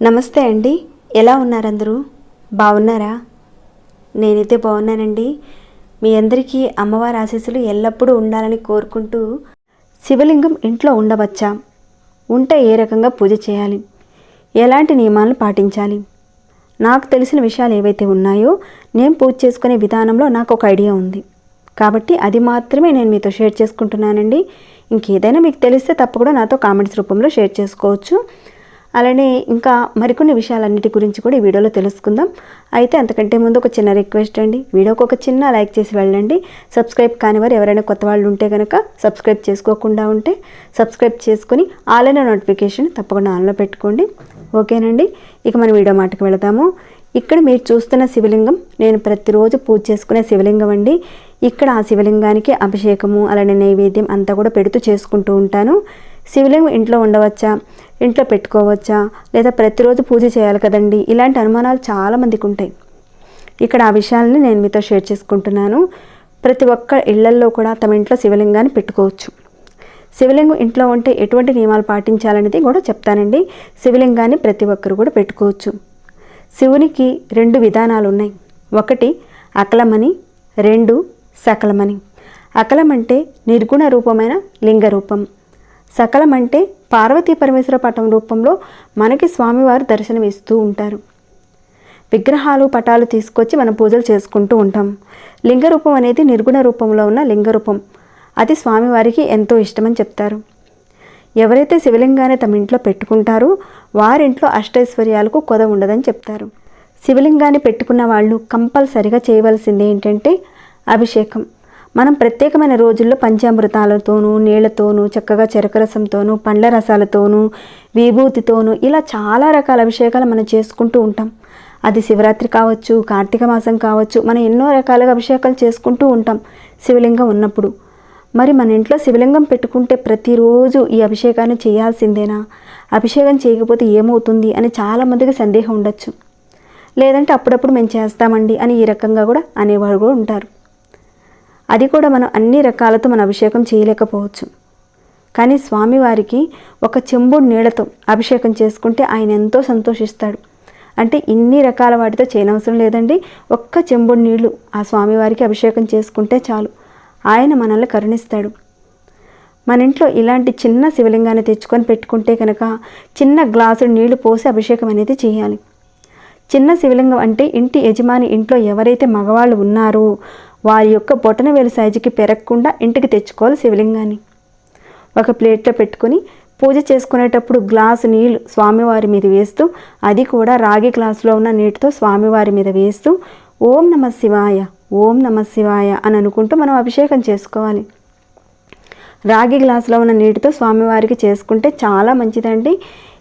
నమస్తే అండి. ఎలా ఉన్నారందరూ? బాగున్నారా? నేనైతే బాగున్నానండి. మీ అందరికీ అమ్మవారి ఆశీస్సులు ఎల్లప్పుడూ ఉండాలని కోరుకుంటూ శివలింగం ఇంట్లో ఉండవచ్చా? ఉంటే ఏ రకంగా పూజ చేయాలి? ఎలాంటి నియమాలను పాటించాలి? నాకు తెలిసిన విషయాలు ఏవైతే ఉన్నాయో నేను పూజ చేసుకునే విధానంలో నాకు ఒక ఐడియా ఉంది. కాబట్టి అది మాత్రమే నేను మీతో షేర్ చేసుకుంటున్నానండి. ఇంకేదైనా మీకు తెలిస్తే తప్పకుండా నాతో కామెంట్స్ రూపంలో షేర్ చేసుకోవచ్చు. అలానే ఇంకా మరికొన్ని విషయాలన్నిటి గురించి కూడా ఈ వీడియోలో తెలుసుకుందాం. అయితే అంతకంటే ముందు ఒక చిన్న రిక్వెస్ట్ అండి. వీడియోకి ఒక చిన్న లైక్ చేసి వెళ్ళండి. సబ్స్క్రైబ్ కాని వారు ఎవరైనా కొత్త వాళ్ళు ఉంటే కనుక సబ్స్క్రైబ్ చేసుకోకుండా ఉంటే సబ్స్క్రైబ్ చేసుకొని ఆన్లైన్ నోటిఫికేషన్ తప్పకుండా ఆన్లో పెట్టుకోండి. ఓకేనండి? ఇక మన వీడియో మాటకు వెళదాము. ఇక్కడ మీరు చూస్తున్న శివలింగం నేను ప్రతిరోజు పూజ చేసుకునే శివలింగం అండి. ఇక్కడ ఆ శివలింగానికి అభిషేకము అలానే నైవేద్యం అంతా కూడా పెడుతూ చేసుకుంటూ ఉంటాను. శివలింగం ఇంట్లో ఉండవచ్చా? ఇంట్లో పెట్టుకోవచ్చా? లేదా ప్రతిరోజు పూజ చేయాలి కదండి? ఇలాంటి అనుమానాలు చాలామందికి ఉంటాయి. ఇక్కడ ఆ విషయాలని నేను మీతో షేర్ చేసుకుంటున్నాను. ప్రతి ఒక్క ఇళ్ళల్లో కూడా తమ ఇంట్లో శివలింగాన్ని పెట్టుకోవచ్చు. శివలింగం ఇంట్లో ఉంటే ఎటువంటి నియమాలు పాటించాలనేది కూడా చెప్తానండి. శివలింగాన్ని ప్రతి ఒక్కరు కూడా పెట్టుకోవచ్చు. శివునికి రెండు విధానాలు ఉన్నాయి. ఒకటి అకలమని. రెండు సకలమని. అకలం అంటే నిర్గుణ రూపమైన లింగ రూపం సకలం అంటే పార్వతీ పరమేశ్వర పటం రూపంలో మనకి స్వామివారు దర్శనం ఇస్తూ ఉంటారు. విగ్రహాలు పటాలు తీసుకొచ్చి మనం పూజలు చేసుకుంటూ ఉంటాం. లింగ రూపం అనేది నిర్గుణ రూపంలో ఉన్న లింగ రూపం అది స్వామివారికి ఎంతో ఇష్టమని చెప్తారు. ఎవరైతే శివలింగాన్ని తమ ఇంట్లో పెట్టుకుంటారో వారింట్లో అష్టైశ్వర్యాలకు కొద ఉండదని చెప్తారు. శివలింగాన్ని పెట్టుకున్న వాళ్ళు కంపల్సరిగా చేయవలసింది ఏంటంటే అభిషేకం. మనం ప్రత్యేకమైన రోజుల్లో పంచామృతాలతోనూ నీళ్ళతోనూ చక్కగా చెరకరసంతోనూ పండ్ల రసాలతోనూ విభూతితోనూ ఇలా చాలా రకాల అభిషేకాలు మనం చేసుకుంటూ ఉంటాం. అది శివరాత్రి కావచ్చు కార్తీక మాసం కావచ్చు మనం ఎన్నో రకాలుగా అభిషేకాలు చేసుకుంటూ ఉంటాం శివలింగం ఉన్నప్పుడు. మరి మన ఇంట్లో శివలింగం పెట్టుకుంటే ప్రతిరోజు ఈ అభిషేకాన్ని చేయాల్సిందేనా? అభిషేకం చేయకపోతే ఏమవుతుంది అని చాలామందికి సందేహం ఉండొచ్చు. లేదంటే అప్పుడప్పుడు మేము చేస్తామండి అని ఈ రకంగా కూడా అనేవారు కూడా ఉంటారు. అది కూడా మనం అన్ని రకాలతో మన అభిషేకం చేయలేకపోవచ్చు. కానీ స్వామివారికి ఒక చెంబుడు నీళ్ళతో అభిషేకం చేసుకుంటే ఆయన ఎంతో సంతోషిస్తాడు. అంటే ఇన్ని రకాల వాటితో చేయనవసరం లేదండి. ఒక్క చెంబుడు నీళ్ళు ఆ స్వామివారికి అభిషేకం చేసుకుంటే చాలు. ఆయన మనల్ని కరుణిస్తాడు. మన ఇంట్లో ఇలాంటి చిన్న శివలింగాన్ని తెచ్చుకొని పెట్టుకుంటే కనుక చిన్న గ్లాసు నీళ్ళు పోసి అభిషేకం అనేది చేయాలి. చిన్న శివలింగం అంటే ఇంటి యజమాని ఇంట్లో ఎవరైతే మగవాళ్ళు ఉన్నారో వారి యొక్క బొటనవేలు సైజుకి పెరగకుండా ఇంటికి తెచ్చుకోవాలి శివలింగాన్ని. ఒక ప్లేట్లో పెట్టుకొని పూజ చేసుకునేటప్పుడు గ్లాసు నీళ్ళు స్వామివారి మీద వేస్తూ అది కూడా రాగి గ్లాసులో ఉన్న నీటితో స్వామివారి మీద వేస్తూ ఓం నమ శివాయ ఓం నమ శివాయ అని అనుకుంటూ మనం అభిషేకం చేసుకోవాలి. రాగి గ్లాసులో ఉన్న నీటితో స్వామివారికి చేసుకుంటే చాలా మంచిదండి.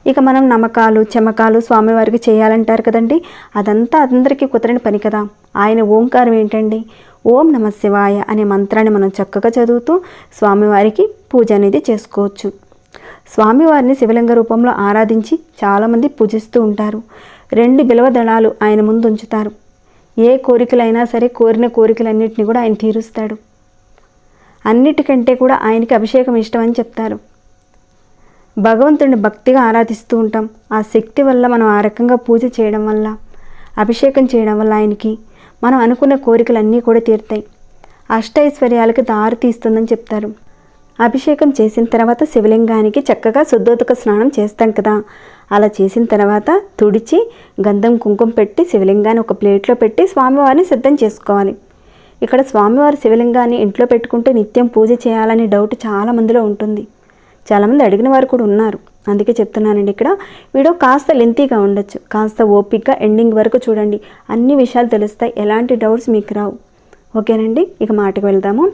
ఇక మనం నమ్మకాలు చెమకాలు స్వామివారికి చేయాలంటారు కదండి. అదంతా అందరికీ కుదరని పని కదా. ఆయన ఓంకారం ఏంటండి? ఓం నమ శివాయ అనే మంత్రాన్ని మనం చక్కగా చదువుతూ స్వామివారికి పూజ అనేది చేసుకోవచ్చు. స్వామివారిని శివలింగ రూపంలో ఆరాధించి చాలామంది పూజిస్తూ ఉంటారు. రెండు బిలవ దళాలు ఆయన ముందు ఉంచుతారు ఏ కోరికలైనా సరే కోరిన కోరికలన్నింటినీ కూడా ఆయన తీరుస్తాడు. అన్నిటికంటే కూడా ఆయనకి అభిషేకం ఇష్టమని చెప్తారు. భగవంతుడిని భక్తిగా ఆరాధిస్తూ ఉంటాం. ఆ శక్తి వల్ల మనం ఆ రకంగా పూజ చేయడం వల్ల అభిషేకం చేయడం వల్ల ఆయనకి మనం అనుకున్న కోరికలన్నీ కూడా తీరుతాయి. అష్టైశ్వర్యాలకు దారి తీస్తుందని చెప్తారు. అభిషేకం చేసిన తర్వాత శివలింగానికి చక్కగా శుద్ధోదక స్నానం చేస్తాం కదా. అలా చేసిన తర్వాత తుడిచి గంధం కుంకుమ పెట్టి శివలింగాన్ని ఒక ప్లేట్లో పెట్టి స్వామివారిని సిద్ధం చేసుకోవాలి. ఇక్కడ స్వామివారి శివలింగాన్ని ఇంట్లో పెట్టుకుంటే నిత్యం పూజ చేయాలని డౌట్ చాలా మందిలో ఉంటుంది. చాలామంది అడిగిన వారు కూడా ఉన్నారు. అందుకే చెప్తున్నానండి ఇక్కడ. వీడియో కాస్త లెంతీగా ఉండొచ్చు. కాస్త ఓపిక్గా ఎండింగ్ వరకు చూడండి. అన్ని విషయాలు తెలుస్తాయి. ఎలాంటి డౌట్స్ మీకు రావు. ఓకేనండి? ఇక మాటకు వెళ్దాము.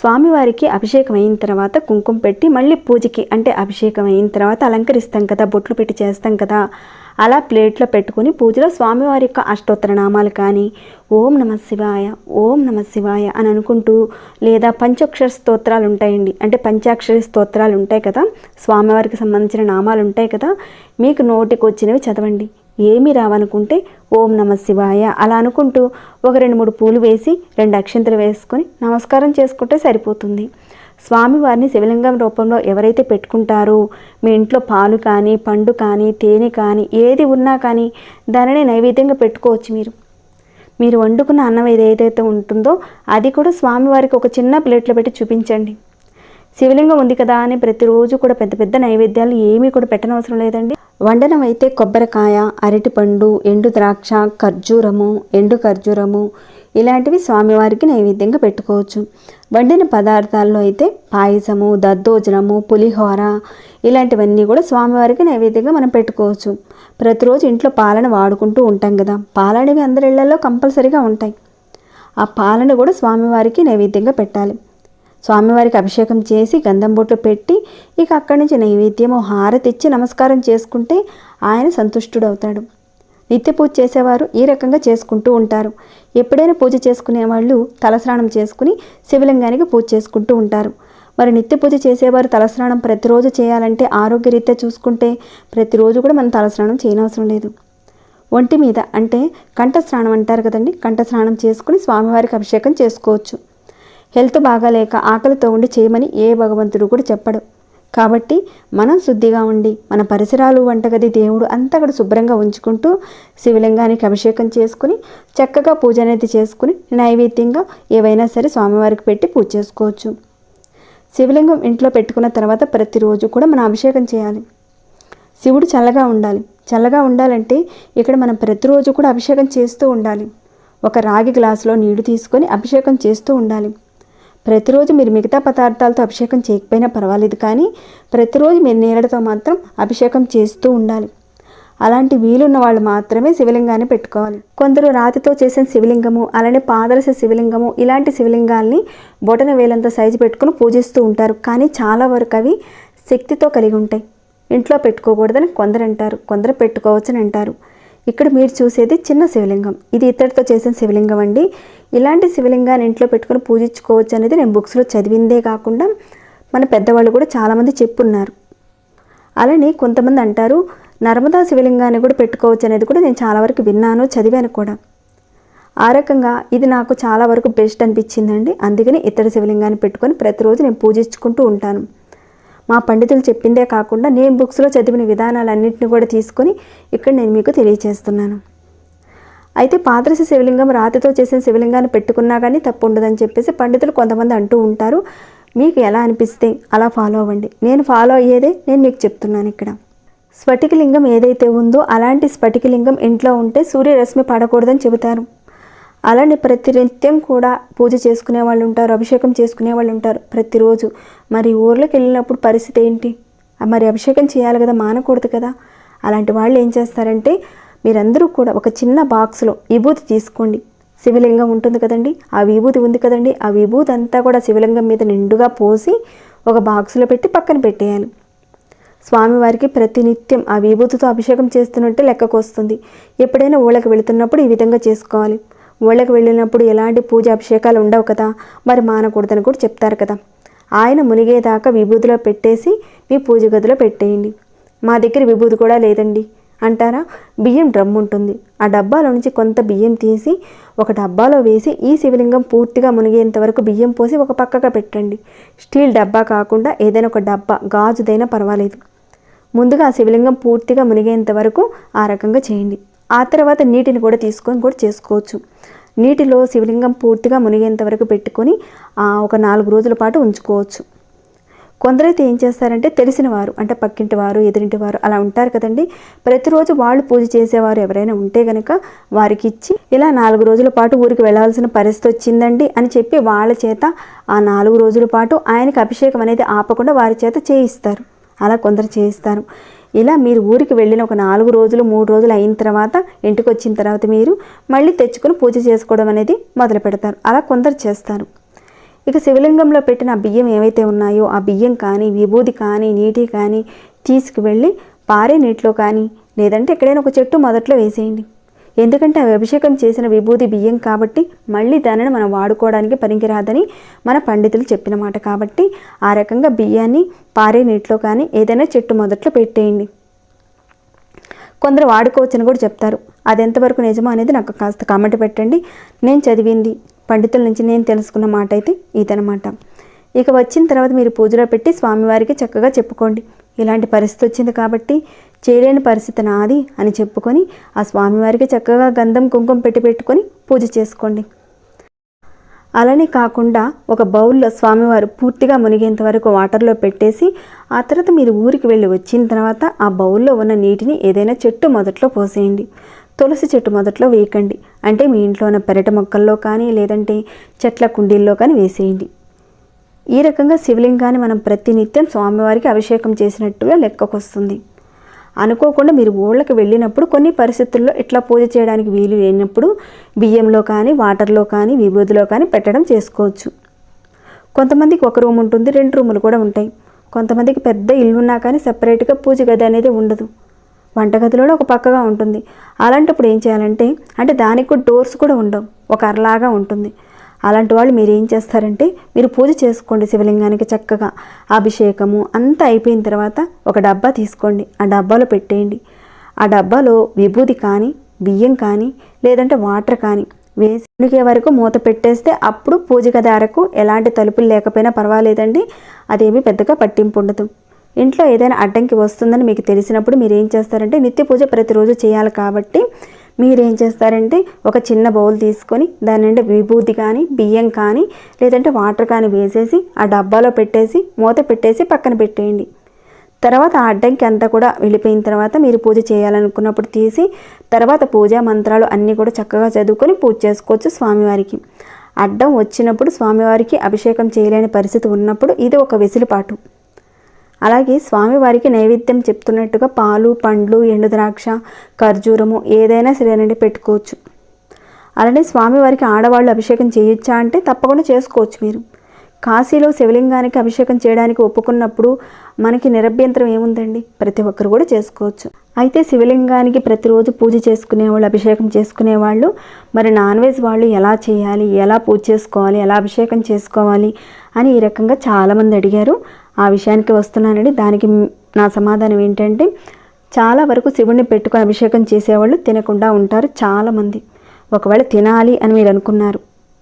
స్వామివారికి అభిషేకం అయిన తర్వాత కుంకుమ పెట్టి మళ్ళీ పూజకి అంటే అభిషేకం అయిన తర్వాత అలంకరిస్తాం కదా బొట్లు పెట్టి చేస్తాం కదా. అలా ప్లేట్లో పెట్టుకుని పూజలో స్వామివారి యొక్క అష్టోత్తర నామాలు కానీ ఓం నమ శివాయ ఓం నమ శివాయ అని అనుకుంటూ లేదా పంచాక్షర స్తోత్రాలు ఉంటాయండి. అంటే పంచాక్షరి స్తోత్రాలు ఉంటాయి కదా స్వామివారికి సంబంధించిన నామాలు ఉంటాయి కదా మీకు నోటికి వచ్చినవి చదవండి. ఏమి రావనుకుంటే ఓం నమ శివాయ అలా అనుకుంటూ ఒక రెండు మూడు పూలు వేసి రెండు అక్షంతలు వేసుకొని నమస్కారం చేసుకుంటే సరిపోతుంది. స్వామివారిని శివలింగం రూపంలో ఎవరైతే పెట్టుకుంటారో మీ ఇంట్లో పాలు కానీ పండు కానీ తేనె కానీ ఏది ఉన్నా కానీ దానిని నైవేద్యంగా పెట్టుకోవచ్చు మీరు. మీరు వండుకున్న అన్నం ఏదైతే ఉంటుందో అది కూడా స్వామివారికి ఒక చిన్న ప్లేట్లో పెట్టి చూపించండి. శివలింగం ఉంది కదా అని ప్రతిరోజు కూడా పెద్ద పెద్ద నైవేద్యాలు ఏమీ కూడా పెట్టనవసరం లేదండి. వండనం అయితే కొబ్బరికాయ అరటిపండు ఎండు ద్రాక్ష ఖర్జూరము ఎండు ఖర్జూరము ఇలాంటివి స్వామివారికి నైవేద్యంగా పెట్టుకోవచ్చు. వండిన పదార్థాల్లో అయితే పాయసము దద్దోజనము పులిహోర ఇలాంటివన్నీ కూడా స్వామివారికి నైవేద్యంగా మనం పెట్టుకోవచ్చు. ప్రతిరోజు ఇంట్లో పాలన వాడుకుంటూ ఉంటాం కదా పాలనవి అందరి ఇళ్ళలో కంపల్సరీగా ఉంటాయి. ఆ పాలన కూడా స్వామివారికి నైవేద్యంగా పెట్టాలి. స్వామివారికి అభిషేకం చేసి గంధం బొట్లు పెట్టి ఇక అక్కడి నుంచి నైవేద్యము హారతి ఇచ్చి నమస్కారం చేసుకుంటే ఆయన సంతుష్టుడవుతాడు. నిత్య పూజ చేసేవారు ఈ రకంగా చేసుకుంటూ ఉంటారు. ఎప్పుడైనా పూజ చేసుకునే వాళ్ళు తలస్నానం చేసుకుని శివలింగానికి పూజ చేసుకుంటూ ఉంటారు. మరి నిత్య పూజ చేసేవారు తలస్నానం ప్రతిరోజు చేయాలంటే ఆరోగ్యరీత్యా చూసుకుంటే ప్రతిరోజు కూడా మనం తలస్నానం చేయనవసరం లేదు. ఒంటి మీద అంటే కంఠస్నానం అంటారు కదండి కంఠస్నానం చేసుకుని స్వామివారికి అభిషేకం చేసుకోవచ్చు. హెల్త్ బాగాలేక ఆకలితో ఉండి చేయమని ఏ భగవంతుడు కూడా చెప్పడు. కాబట్టి మనం శుద్ధిగా ఉండి మన పరిసరాలు వంటగది దేవుడు అంతా అక్కడ శుభ్రంగా ఉంచుకుంటూ శివలింగానికి అభిషేకం చేసుకుని చక్కగా పూజ అనేది చేసుకుని నైవేద్యంగా ఏవైనా సరే స్వామివారికి పెట్టి పూజ చేసుకోవచ్చు. శివలింగం ఇంట్లో పెట్టుకున్న తర్వాత ప్రతిరోజు కూడా మనం అభిషేకం చేయాలి. శివుడు చల్లగా ఉండాలి. చల్లగా ఉండాలంటే ఇక్కడ మనం ప్రతిరోజు కూడా అభిషేకం చేస్తూ ఉండాలి. ఒక రాగి గ్లాసులో నీళ్ళు తీసుకొని అభిషేకం చేస్తూ ఉండాలి. ప్రతిరోజు మీరు మిగతా పదార్థాలతో అభిషేకం చేయకపోయినా పర్వాలేదు కానీ ప్రతిరోజు మీరు నీళ్ళతో మాత్రం అభిషేకం చేస్తూ ఉండాలి. అలాంటి వీలున్న వాళ్ళు మాత్రమే శివలింగాన్ని పెట్టుకోవాలి. కొందరు రాతితో చేసిన శివలింగము అలానే పాదరస శివలింగము ఇలాంటి శివలింగాల్ని బొటన వేలంత సైజు పెట్టుకుని పూజిస్తూ ఉంటారు. కానీ చాలా వరకు అవి శక్తితో కలిగి ఉంటాయి. ఇంట్లో పెట్టుకోకూడదని కొందరు అంటారు కొందరు పెట్టుకోవచ్చని అంటారు. ఇక్కడ మీరు చూసేది చిన్న శివలింగం. ఇది ఇతడితో చేసిన శివలింగం అండి. ఇలాంటి శివలింగాన్ని ఇంట్లో పెట్టుకొని పూజించుకోవచ్చు అనేది నేను బుక్స్లో చదివిందే కాకుండా మన పెద్దవాళ్ళు కూడా చాలామంది చెప్పున్నారు. అలానే కొంతమంది అంటారు నర్మదా శివలింగాన్ని కూడా పెట్టుకోవచ్చు అనేది కూడా నేను చాలా వరకు విన్నాను చదివాను కూడా. ఆ రకంగా ఇది నాకు చాలా వరకు బెస్ట్ అనిపించిందండి. అందుకని ఇతర శివలింగాన్ని పెట్టుకొని ప్రతిరోజు నేను పూజించుకుంటూ ఉంటాను. మా పండితులు చెప్పిందే కాకుండా నేను బుక్స్లో చదివిన విధానాలన్నింటినీ కూడా తీసుకొని ఇక్కడ నేను మీకు తెలియచేస్తున్నాను. అయితే పాదరస శివలింగం రాతితో చేసిన శివలింగాన్ని పెట్టుకున్నా కానీ తప్పు ఉండదని చెప్పేసి పండితులు కొంతమంది అంటూ ఉంటారు. మీకు ఎలా అనిపిస్తే అలా ఫాలో అవ్వండి. నేను ఫాలో అయ్యేదే నేను మీకు చెప్తున్నాను ఇక్కడ. స్ఫటికలింగం ఏదైతే ఉందో అలాంటి స్ఫటికలింగం ఇంట్లో ఉంటే సూర్యరశ్మి పడకూడదని చెబుతారు. అలానే ప్రతినిత్యం కూడా పూజ చేసుకునే వాళ్ళు ఉంటారు అభిషేకం చేసుకునే వాళ్ళు ఉంటారు ప్రతిరోజు. మరి ఊర్లోకి వెళ్ళినప్పుడు పరిస్థితి ఏంటి? మరి అభిషేకం చేయాలి కదా మానకూడదు కదా? అలాంటి వాళ్ళు ఏం చేస్తారంటే మీరందరూ కూడా ఒక చిన్న బాక్స్లో విభూతి తీసుకోండి. శివలింగం ఉంటుంది కదండి ఆ విభూతి ఉంది కదండి ఆ విభూతి అంతా కూడా శివలింగం మీద నిండుగా పోసి ఒక బాక్స్లో పెట్టి పక్కన పెట్టేయాలి. స్వామివారికి ప్రతినిత్యం ఆ విభూతితో అభిషేకం చేస్తున్నట్టే లెక్కకు వస్తుంది ఎప్పుడైనా ఊళ్ళకి వెళుతున్నప్పుడు ఈ విధంగా చేసుకోవాలి. ఊళ్ళకి వెళ్ళినప్పుడు ఎలాంటి పూజ అభిషేకాలు ఉండవు కదా? మరి మానకూడదని కూడా చెప్తారు కదా. ఆయన మునిగేదాకా విభూతిలో పెట్టేసి మీ పూజ గదిలో పెట్టేయండి. మా దగ్గర విభూతి కూడా లేదండి అంటారా? బియ్యం డ్రమ్ ఉంటుంది. ఆ డబ్బాలో నుంచి కొంత బియ్యం తీసి ఒక డబ్బాలో వేసి ఈ శివలింగం పూర్తిగా మునిగేంత వరకు బియ్యం పోసి ఒక పక్కగా పెట్టండి. స్టీల్ డబ్బా కాకుండా ఏదైనా ఒక డబ్బా గాజుదైనా పర్వాలేదు. ముందుగా ఆ శివలింగం పూర్తిగా మునిగేంత వరకు ఆ రకంగా చేయండి. ఆ తర్వాత నీటిని కూడా తీసుకొని కూడా చేసుకోవచ్చు. నీటిలో శివలింగం పూర్తిగా మునిగేంత వరకు పెట్టుకొని ఒక నాలుగు రోజుల పాటు ఉంచుకోవచ్చు. కొందరైతే ఏం చేస్తారంటే తెలిసిన వారు అంటే పక్కింటి వారు ఎదురింటి వారు అలా ఉంటారు కదండి. ప్రతిరోజు వాళ్ళు పూజ చేసేవారు ఎవరైనా ఉంటే గనక వారికి ఇచ్చి ఇలా నాలుగు రోజుల పాటు ఊరికి వెళ్ళాల్సిన పరిస్థితి వచ్చిందండి అని చెప్పి వాళ్ళ చేత ఆ నాలుగు రోజుల పాటు ఆయనకి అభిషేకం అనేది ఆపకుండా వారి చేత చేయిస్తారు. అలా కొందరు చేయిస్తారు. ఇలా మీరు ఊరికి వెళ్ళిన ఒక నాలుగు రోజులు మూడు రోజులు అయిన తర్వాత ఇంటికి వచ్చిన తర్వాత మీరు మళ్ళీ తెచ్చుకొని పూజ చేసుకోవడం అనేది మొదలు పెడతారు. అలా కొందరు చేస్తారు. ఇక శివలింగంలో పెట్టిన ఆ బియ్యం ఏవైతే ఉన్నాయో ఆ బియ్యం కానీ విభూది కానీ నీటి కానీ తీసుకువెళ్ళి పారే నీటిలో కానీ లేదంటే ఎక్కడైనా ఒక చెట్టు మొదట్లో వేసేయండి. ఎందుకంటే అవి అభిషేకం చేసిన విభూతి బియ్యం కాబట్టి మళ్ళీ దానిని మనం వాడుకోవడానికి పనికిరాదని మన పండితులు చెప్పిన మాట కాబట్టి ఆ రకంగా బియ్యాన్ని పారే నీటిలో కానీ ఏదైనా చెట్టు మొదట్లో పెట్టేయండి. కొందరు వాడుకోవచ్చని కూడా చెప్తారు. అది ఎంతవరకు నిజమో అనేది నాకు కాస్త కామెంట్ పెట్టండి. నేను చదివింది పండితుల నుంచి నేను తెలుసుకున్న మాట అయితే ఇదనమాట ఇక వచ్చిన తర్వాత మీరు పూజలో పెట్టి స్వామివారికి చక్కగా చెప్పుకోండి. ఇలాంటి పరిస్థితి వచ్చింది కాబట్టి చేయలేని పరిస్థితి నాది అని చెప్పుకొని ఆ స్వామివారికి చక్కగా గంధం కుంకుమ పెట్టి పెట్టుకొని పూజ చేసుకోండి. అలానే కాకుండా ఒక బౌల్లో స్వామివారు పూర్తిగా మునిగేంత వరకు వాటర్లో పెట్టేసి ఆ తర్వాత మీరు ఊరికి వెళ్ళి వచ్చిన తర్వాత ఆ బౌల్లో ఉన్న నీటిని ఏదైనా చెట్టు మొదట్లో పోసేయండి. తులసి చెట్టు మొదట్లో వేయకండి. అంటే మీ ఇంట్లో ఉన్న పెరటి మొక్కల్లో కానీ లేదంటే చెట్ల కుండీల్లో కానీ వేసేయండి. ఈ రకంగా శివలింగాన్ని మనం ప్రతినిత్యం స్వామివారికి అభిషేకం చేసినట్టుగా లెక్కకొస్తుంది అనుకోకుండా మీరు ఊళ్ళకి వెళ్ళినప్పుడు కొన్ని పరిస్థితుల్లో ఇట్లా పూజ చేయడానికి వీలు లేనప్పుడు బియ్యంలో కానీ వాటర్లో కానీ విభూతిలో కానీ పెట్టడం చేసుకోవచ్చు. కొంతమందికి ఒక రూమ్ ఉంటుంది రెండు రూములు కూడా ఉంటాయి. కొంతమందికి పెద్ద ఇల్లు ఉన్నా కానీ సపరేట్గా పూజ గది అనేది ఉండదు. వంటగదిలోనే ఒక పక్కగా ఉంటుంది. అలాంటప్పుడు ఏం చేయాలంటే అంటే దానికి కూడా డోర్స్ కూడా ఉండవు. ఒక అరలాగా ఉంటుంది. అలాంటి వాళ్ళు మీరు ఏం చేస్తారంటే మీరు పూజ చేసుకోండి శివలింగానికి చక్కగా. అభిషేకము అంతా అయిపోయిన తర్వాత ఒక డబ్బా తీసుకోండి. ఆ డబ్బాలో పెట్టేయండి. ఆ డబ్బాలో విభూది కానీ బియ్యం కానీ లేదంటే వాటర్ కానీ వేసి ఉడికే వరకు మూత పెట్టేస్తే అప్పుడు పూజ గదారకు ఎలాంటి తలుపులు లేకపోయినా పర్వాలేదండి. అదేమీ పెద్దగా పట్టింపు ఉండదు. ఇంట్లో ఏదైనా అడ్డంకి వస్తుందని మీకు తెలిసినప్పుడు మీరు ఏం చేస్తారంటే నిత్య పూజ ప్రతిరోజు చేయాలి కాబట్టి మీరేం చేస్తారంటే ఒక చిన్న బౌల్ తీసుకొని దాని నిండా విభూతి కానీ బియ్యం కానీ లేదంటే వాటర్ కానీ వేసేసి ఆ డబ్బాలో పెట్టేసి మూత పెట్టేసి పక్కన పెట్టేయండి. తర్వాత ఆ అడ్డంకి అంతా కూడా వెళ్ళిపోయిన తర్వాత మీరు పూజ చేయాలనుకున్నప్పుడు తీసి తర్వాత పూజా మంత్రాలు అన్నీ కూడా చక్కగా చదువుకొని పూజ చేసుకోవచ్చు స్వామివారికి. అడ్డం వచ్చినప్పుడు స్వామివారికి అభిషేకం చేయలేని పరిస్థితి ఉన్నప్పుడు ఇది ఒక వెసులుపాటు అలాగే స్వామివారికి నైవేద్యం చెప్తున్నట్టుగా పాలు పండ్లు ఎండుద్రాక్ష ఖర్జూరము ఏదైనా సరేనండి పెట్టుకోవచ్చు. అలానే స్వామివారికి ఆడవాళ్ళు అభిషేకం చేయొచ్చా అంటే తప్పకుండా చేసుకోవచ్చు మీరు. కాశీలో శివలింగానికి అభిషేకం చేయడానికి ఒప్పుకున్నప్పుడు మనకి నిరభ్యంతరం ఏముందండి? ప్రతి ఒక్కరు కూడా చేసుకోవచ్చు. అయితే శివలింగానికి ప్రతిరోజు పూజ చేసుకునేవాళ్ళు అభిషేకం చేసుకునేవాళ్ళు మరి నాన్ వెజ్ వాళ్ళు ఎలా చేయాలి? ఎలా పూజ చేసుకోవాలి? ఎలా అభిషేకం చేసుకోవాలి? అని ఈ రకంగా చాలామంది అడిగారు. ఆ విషయానికి వస్తున్నానండి. దానికి నా సమాధానం ఏంటంటే చాలా వరకు శివుణ్ణి పెట్టుకొని అభిషేకం చేసేవాళ్ళు తినకుండా ఉంటారు చాలామంది. ఒకవేళ తినాలి అని మీరు అనుకున్నారు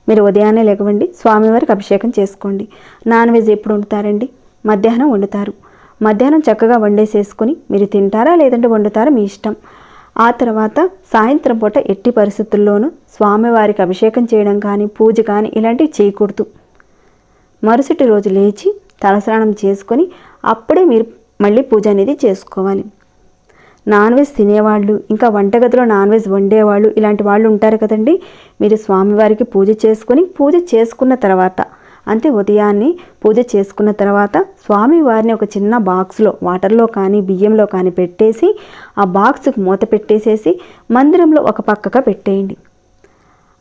మీరు ఉదయాన్నే లేకవండి స్వామివారికి అభిషేకం చేసుకోండి. నాన్ వెజ్ ఎప్పుడు వండుతారండి? మధ్యాహ్నం వండుతారు. మధ్యాహ్నం చక్కగా వండేసేసుకొని మీరు తింటారా లేదంటే వండుతారా మీ ఇష్టం. ఆ తర్వాత సాయంత్రం పూట ఎట్టి పరిస్థితుల్లోనూ స్వామివారికి అభిషేకం చేయడం కానీ పూజ కానీ ఇలాంటివి చేయకూడదు. మరుసటి రోజు లేచి తలస్నానం చేసుకొని అప్పుడే మీరు మళ్ళీ పూజ అనేది చేసుకోవాలి. నాన్ వెజ్ తినేవాళ్ళు ఇంకా వంటగదిలో నాన్ వెజ్ వండేవాళ్ళు ఇలాంటి వాళ్ళు ఉంటారు కదండి. మీరు స్వామివారికి పూజ చేసుకొని పూజ చేసుకున్న తర్వాత అంటే ఉదయాన్నే పూజ చేసుకున్న తర్వాత స్వామివారిని ఒక చిన్న బాక్స్లో వాటర్లో కానీ బియ్యంలో కానీ పెట్టేసి ఆ బాక్స్కి మూత పెట్టేసేసి మందిరంలో ఒక పక్కగా పెట్టేయండి.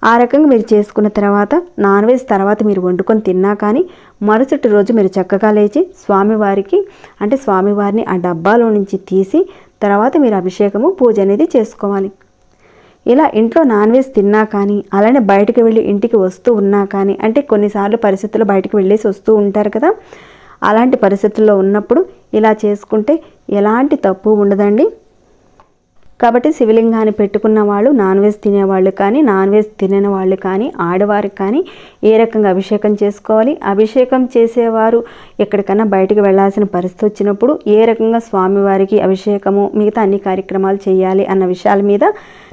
ఆ రకంగా మీరు చేసుకున్న తర్వాత నాన్ వెజ్ తర్వాత మీరు వండుకొని తిన్నా కానీ మరుసటి రోజు మీరు చక్కగా లేచి స్వామివారికి అంటే స్వామివారిని ఆ డబ్బాలో నుంచి తీసి తర్వాత మీరు అభిషేకము పూజ అనేది చేసుకోవాలి. ఇలా ఇంట్లో నాన్ వెజ్ తిన్నా కానీ అలానే బయటకు వెళ్ళి ఇంటికి వస్తూ ఉన్నా కానీ అంటే కొన్నిసార్లు పరిస్థితుల్లో బయటకు వెళ్ళేసి వస్తూ ఉంటారు కదా అలాంటి పరిస్థితుల్లో ఉన్నప్పుడు ఇలా చేసుకుంటే ఎలాంటి తప్పు ఉండదండి. కాబట్టి శివలింగాన్ని పెట్టుకున్న వాళ్ళు నాన్ వెజ్ తినేవాళ్ళు కానీ నాన్ వెజ్ తినని వాళ్ళు కానీ ఆడవారికి కానీ ఏ రకంగా అభిషేకం చేసుకోవాలి? అభిషేకం చేసేవారు ఎక్కడికైనా బయటకు వెళ్ళాల్సిన పరిస్థితి వచ్చినప్పుడు ఏ రకంగా స్వామివారికి అభిషేకము మిగతా అన్ని కార్యక్రమాలు చేయాలి అన్న విషయాల మీద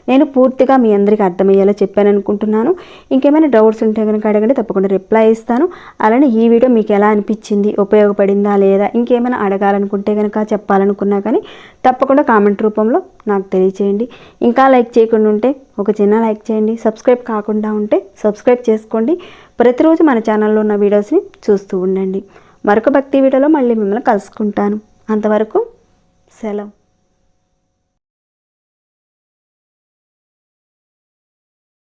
నేను పూర్తిగా మీ అందరికీ అర్థమయ్యేలా చెప్పాను అనుకుంటున్నాను ఇంకేమైనా డౌట్స్ ఉంటే కనుక అడగండి తప్పకుండా రిప్లై ఇస్తాను. అలానే ఈ వీడియో మీకు ఎలా అనిపించింది ఉపయోగపడిందా లేదా ఇంకేమైనా అడగాలనుకుంటే కనుక చెప్పాలనుకున్నా కానీ తప్పకుండా కామెంట్ రూపంలో నాకు తెలియచేయండి. ఇంకా లైక్ చేయకుండా ఉంటే ఒక చిన్న లైక్ చేయండి. సబ్స్క్రైబ్ కాకుండా ఉంటే సబ్స్క్రైబ్ చేసుకోండి. ప్రతిరోజు మన ఛానల్లో ఉన్న వీడియోస్ని చూస్తూ ఉండండి. మరొక భక్తి వీడియోలో మళ్ళీ మిమ్మల్ని కలుసుకుంటాను. అంతవరకు సెలవు.